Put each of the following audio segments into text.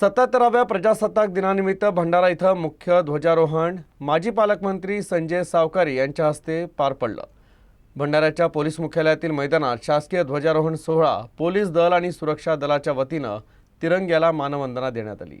सत्याहत्तराव्या प्रजासत्ताक दिनानिमित्त भंडारा इथं मुख्य ध्वजारोहण माजी पालकमंत्री संजय सावकारी यांच्या हस्ते पार पडलं. भंडाऱ्याच्या पोलीस मुख्यालयातील मैदानात शासकीय ध्वजारोहण सोहळा पोलीस दल आणि सुरक्षा दलाच्या वतीनं तिरंग्याला मानवंदना देण्यात आली.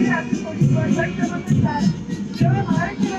Herkese polis var. Saklananlar. Şu an hareket.